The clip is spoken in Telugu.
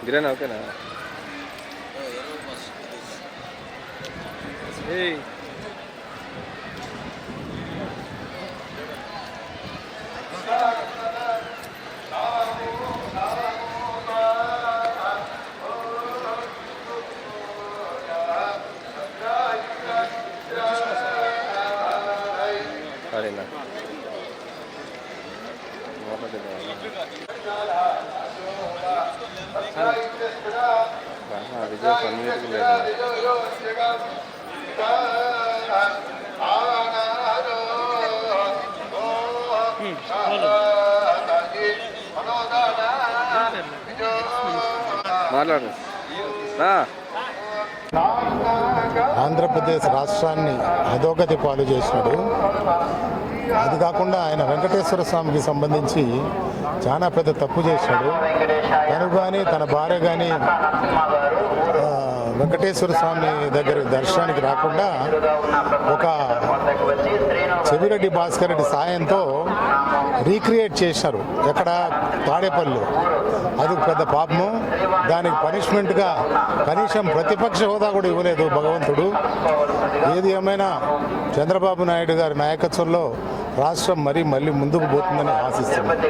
Hindi na, okay na. Hey. Arena. మాట్లాడు ఆంధ్రప్రదేశ్ రాష్ట్రాన్ని అధోగతి పాలు చేసినాడు. అది కాకుండా ఆయన వెంకటేశ్వర స్వామికి సంబంధించి చాలా పెద్ద తప్పు చేశాడు. తను కానీ తన భార్య కానీ వెంకటేశ్వర స్వామి దగ్గర దర్శనానికి రాకుండా ఒక రెడ్డి భాస్కర్ రెడ్డి సాయంతో రీక్రియేట్ చేశారు. ఎక్కడ? తాడేపల్లి అది పెద్ద పాపము. దానికి పనిష్మెంట్గా కనీసం ప్రతిపక్ష హోదా కూడా ఇవ్వలేదు భగవంతుడు. ఏది ఏమైనా చంద్రబాబు నాయుడు గారి నాయకత్వంలో రాష్ట్రం మరీ మళ్ళీ ముందుకు పోతుందని ఆశిస్తున్నాను